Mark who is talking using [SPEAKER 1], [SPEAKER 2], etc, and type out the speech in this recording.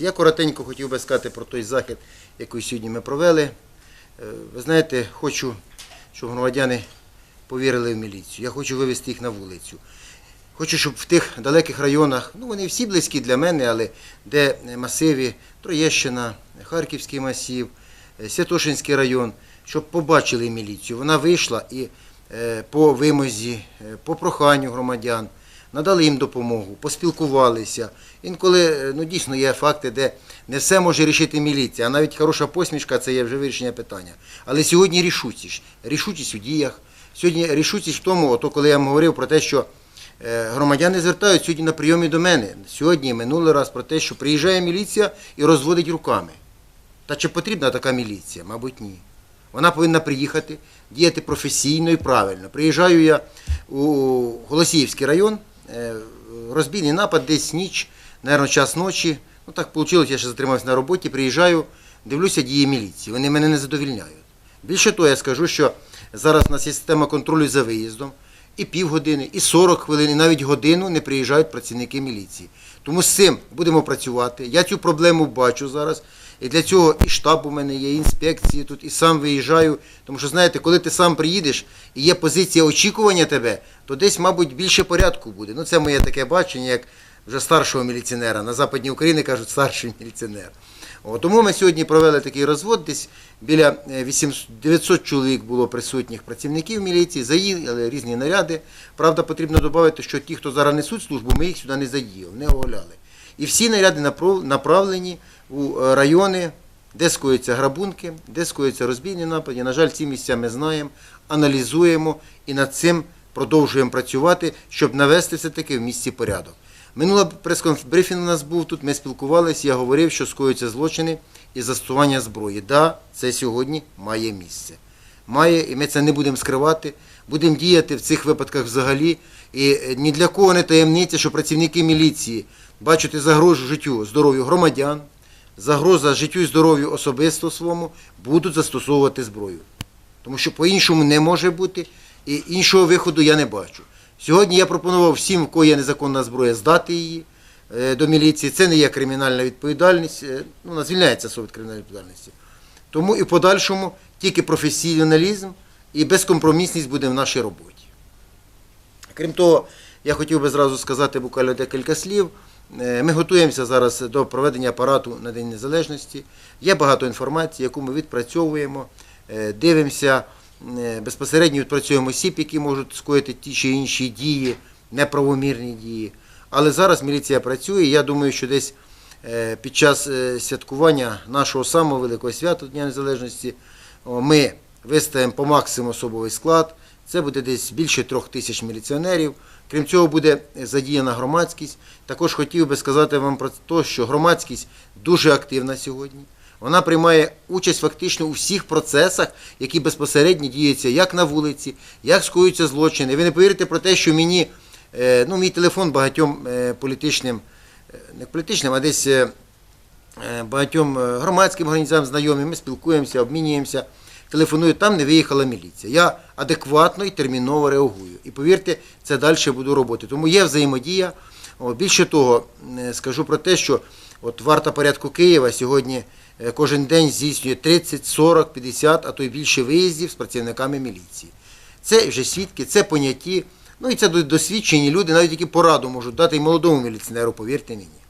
[SPEAKER 1] Я коротенько хотів би сказати про той захід, який сьогодні ми провели. Е, Ви знаєте, хочу, щоб громадяни повірили в міліцію. Я хочу вивести їх на вулицю. Хочу, щоб в тих далеких районах, ну вони всі близькі для мене, але де масиві Троєщина, Харківський масів, е, Святошинський район, щоб побачили міліцію. Вона вийшла і е, по вимозі, по проханню громадян надали їм допомогу, поспілкувалися. Інколи е, ну, дійсно є факти, де не все може рішити міліція, а навіть хороша посмішка це є вже вирішення питання. Але сьогодні рішучість, рішучість у діях, сьогодні рішучість в тому, ото коли я вам говорив про те, що е, громадяни звертають сьогодні на прийомі до мене, сьогодні, минулий раз про те, що приїжджає міліція і розводить руками. Та чи потрібна така міліція? Мабуть, ні. Вона повинна приїхати, діяти професійно і правильно. Приїжджаю я у Голосіївський район, розбійний напад, десь ніч, мабуть, час ночі. Ну так вийшло, я ще затримався на роботі, приїжджаю, дивлюся дії міліції. Вони мене не задовільняють. Більше того, я скажу, що зараз у нас є система контролю за виїздом. І півгодини, і 40 хвилин, і навіть годину не приїжджають працівники міліції. Тому з цим будемо працювати. Я цю проблему бачу зараз. І для цього і штаб у мене є, і інспекції тут, і сам виїжджаю. Тому що, знаєте, коли ти сам приїдеш і є позиція очікування тебе, то десь, мабуть, більше порядку буде. Ну, це моє таке бачення, як вже старшого міліціонера. На Западній Україні кажуть старший міліціонер. Тому ми сьогодні провели такий розвод. Десь біля е, 800 900 чоловік було присутніх працівників міліції, заїхали різні наряди. Правда, потрібно додати, що ті, хто зараз несуть службу, ми їх сюди не задіяли, не оголяли. І всі наряди направлені у е, райони, де скоюються грабунки, де скоюються розбійні напади. На жаль, ці місця ми знаємо, аналізуємо і над цим продовжуємо працювати, щоб навести все-таки в місті порядок. Минула прес-брифінг у нас був тут, ми спілкувалися, я говорив, що скоюються злочини і застосування зброї. Так, да, це сьогодні має місце. Має, і ми це не будемо скривати, будемо діяти в цих випадках взагалі. І е, ні для кого не таємниця, що працівники міліції бачать загрозу життю, здоров'ю громадян, загроза життю і здоров'ю особисто своєму, будуть застосовувати зброю. Тому що по-іншому не може бути, і іншого виходу я не бачу. Сьогодні я пропонував всім, в кого є незаконна зброя, здати її е, до міліції. Це не є кримінальна відповідальність, е, ну, вона звільняється від кримінальної відповідальності. Тому і в подальшому тільки професіоналізм і безкомпромісність буде в нашій роботі. Крім того, я хотів би зразу сказати буквально декілька слів. Е, Ми готуємося зараз до проведення апарату на День Незалежності. Є багато інформації, яку ми відпрацьовуємо, дивимося, безпосередньо відпрацьовуємо осіб, які можуть скоїти ті чи інші дії, неправомірні дії. Але зараз міліція працює. Я думаю, що десь е, під час е, святкування нашого самого великого свята Дня Незалежності ми виставимо по максимуму особовий склад. Це буде десь більше трьох тисяч міліціонерів. Крім цього, буде задіяна громадськість. Також хотів би сказати вам про те, що громадськість дуже активна сьогодні. Вона приймає участь фактично у всіх процесах, які безпосередньо діються як на вулиці, як скоюються злочини. Ви не повірите про те, що мені, е, ну, мій телефон багатьом е, політичним, е, не політичним, а десь багатьом громадським організаціям знайомі, ми спілкуємося, обмінюємося. Телефоную, там не виїхала міліція. Я адекватно і терміново реагую. І повірте, це далі буду робити. Тому є взаємодія. Більше того, скажу про те, що от варта порядку Києва сьогодні е, кожен день здійснює 30, 40, 50, а то й більше виїздів з працівниками міліції. Це вже свідки, це поняті. Ну і це досвідчені люди, навіть які пораду можуть дати і молодому міліціонеру, повірте мені.